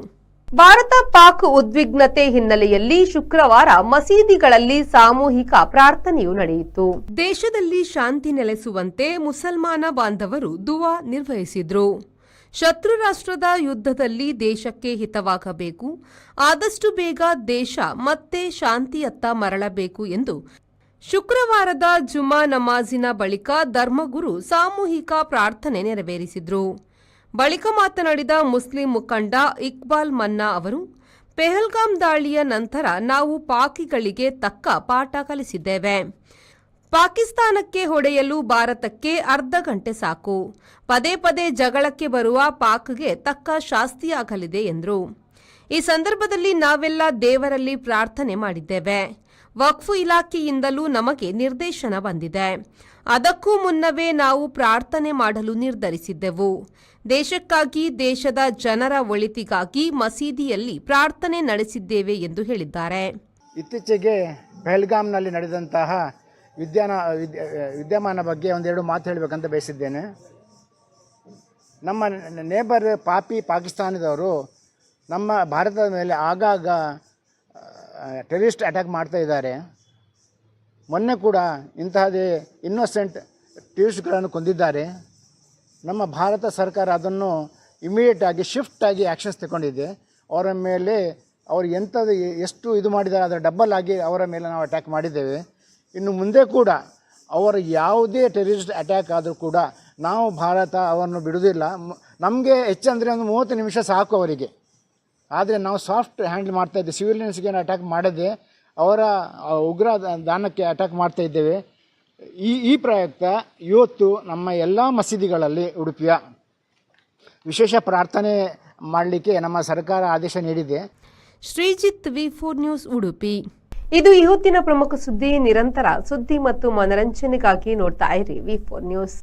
Bharat Pak ಉದ್ವಿಗ್ನತೆ ಹಿನ್ನೆಲೆಯಲ್ಲಿ ಶುಕ್ರವಾರ ಮಸೀದಿಗಳಲ್ಲಿ ಸಾಮೂಹಿಕ ಪ್ರಾರ್ಥನೆಯು ನಡೆಯಿತು. ದೇಶದಲ್ಲಿ ಶಾಂತಿ ನೆಲೆಸುವಂತೆ ಮುಸಲ್ಮಾನ ಬಾಂಧವರು ದುವಾ ನಿರ್ವಹಿಸಿದ್ರು. ಶತ್ರು ರಾಷ್ಟ್ರದ ಯುದ್ಧದಲ್ಲಿ ದೇಶಕ್ಕೆ ಹಿತವಾಗಬೇಕು. ಆದಷ್ಟು ಬೇಗ ದೇಶ ಮತ್ತೆ ಶಾಂತಿಯತ್ತ ಮರಳಬೇಕು ಎಂದು ಶುಕ್ರವಾರದ ಜುಮಾ ನಮಾಜಿನ ಬಳಿಕ ಧರ್ಮಗುರು ಸಾಮೂಹಿಕ ಪ್ರಾರ್ಥನೆ ನೆರವೇರಿಸಿದ್ರು. ಬಳಿಕ ಮಾತನಾಡಿದ ಮುಸ್ಲಿಂ ಮುಖಂಡ ಇಕ್ಬಾಲ್ ಮನ್ನಾ ಅವರು ಪೆಹಲ್ಗಾಮ್ ದಾಳಿಯ ನಂತರ ನಾವು ಪಾಕಿಗಳಿಗೆ ತಕ್ಕ ಪಾಠ ಕಲಿಸಿದ್ದೇವೆ. ಪಾಕಿಸ್ತಾನಕ್ಕೆ ಹೊಡೆಯಲು ಭಾರತಕ್ಕೆ ಅರ್ಧ ಗಂಟೆ ಸಾಕು. ಪದೇ ಪದೇ ಜಗಳಕ್ಕೆ ಬರುವ ಪಾಕ್ಗೆ ತಕ್ಕ ಶಾಸ್ತಿಯಾಗಲಿದೆ ಎಂದರು. ಈ ಸಂದರ್ಭದಲ್ಲಿ ನಾವೆಲ್ಲ ದೇವರಲ್ಲಿ ಪ್ರಾರ್ಥನೆ ಮಾಡಿದ್ದೇವೆ. ವಕ್ಫು ಇಲಾಖೆಯಿಂದಲೂ ನಮಗೆ ನಿರ್ದೇಶನ ಬಂದಿದೆ. ಅದಕ್ಕೂ ಮುನ್ನವೇ ನಾವು ಪ್ರಾರ್ಥನೆ ಮಾಡಲು ನಿರ್ಧರಿಸಿದ್ದೆವು. ದೇಶಕ್ಕಾಗಿ, ದೇಶದ ಜನರ ಒಳಿತಿಗಾಗಿ ಮಸೀದಿಯಲ್ಲಿ ಪ್ರಾರ್ಥನೆ ನಡೆಸಿದ್ದೇವೆ ಎಂದು ಹೇಳಿದ್ದಾರೆ. ಇತ್ತೀಚೆಗೆ ಪೆಹಲ್ಗಾಮ್ನಲ್ಲಿ ನಡೆದಂತಹ ವಿದ್ಯಾನ ವಿದ್ಯಮಾನ ಬಗ್ಗೆ ಒಂದೆರಡು ಮಾತು ಹೇಳಬೇಕಂತ ಬಯಸಿದ್ದೇನೆ. ನಮ್ಮ ನೇಬರ್ ಪಾಪಿ ಪಾಕಿಸ್ತಾನದವರು ನಮ್ಮ ಭಾರತದ ಮೇಲೆ ಆಗಾಗ ಟೆರರಿಸ್ಟ್ ಅಟ್ಯಾಕ್ ಮಾಡ್ತಾ ಇದ್ದಾರೆ. ಮೊನ್ನೆ ಕೂಡ ಇಂತಹದೇ ಇನ್ನೋಸೆಂಟ್ ಟೂರಿಸ್ಟ್ಗಳನ್ನು ಕೊಂದಿದ್ದಾರೆ. ನಮ್ಮ ಭಾರತ ಸರ್ಕಾರ ಅದನ್ನು ಇಮಿಡಿಯೇಟ್ ಆಗಿ ಶಿಫ್ಟ್ ಆಗಿ ಆ್ಯಕ್ಷನ್ಸ್ ತಗೊಂಡಿದೆ. ಅವರ ಮೇಲೆ ಅವರು ಎಂಥದ್ದು, ಎಷ್ಟು ಇದು ಮಾಡಿದ್ದಾರೆ, ಅದರ ಡಬ್ಬಲ್ ಆಗಿ ಅವರ ಮೇಲೆ ನಾವು ಅಟ್ಯಾಕ್ ಮಾಡಿದ್ದೇವೆ. ಇನ್ನು ಮುಂದೆ ಕೂಡ ಅವರ ಯಾವುದೇ ಟೆರರಿಸ್ಟ್ ಅಟ್ಯಾಕ್ ಆದರೂ ಕೂಡ ನಾವು ಭಾರತ ಅವರನ್ನು ಬಿಡುವುದಿಲ್ಲ. ನಮಗೆ ಹೆಚ್ಚಂದರೆ ಒಂದು ಮೂವತ್ತು ನಿಮಿಷ ಸಾಕು ಅವರಿಗೆ. ಆದರೆ ನಾವು ಸಾಫ್ಟ್ ಹ್ಯಾಂಡಲ್ ಮಾಡ್ತಾ ಇದ್ದೇವೆ. ಸಿವಿಲಿಯನ್ಸ್ಗೆ ಅಟ್ಯಾಕ್ ಮಾಡದೆ ಅವರ ಉಗ್ರ ದಾನಕ್ಕೆ ಅಟ್ಯಾಕ್ ಮಾಡ್ತಾ ಇದ್ದೇವೆ. ಈ ಈ ಪ್ರಯುಕ್ತ ಇವತ್ತು ನಮ್ಮ ಎಲ್ಲ ಮಸೀದಿಗಳಲ್ಲಿ ಉಡುಪಿಯ ವಿಶೇಷ ಪ್ರಾರ್ಥನೆ ಮಾಡಲಿಕ್ಕೆ ನಮ್ಮ ಸರ್ಕಾರ ಆದೇಶ ನೀಡಿದೆ. Sreejith V four news Udupi. ಇದು ಇವತ್ತಿನ ಹೊತ್ತಿನ ಪ್ರಮುಖ ಸುದ್ದಿ. ನಿರಂತರ ಸುದ್ದಿ ಮತ್ತು ಮನರಂಜನೆಗಾಗಿ ನೋಡ್ತಾ ಇರಿ ವಿ ಫೋರ್ ನ್ಯೂಸ್.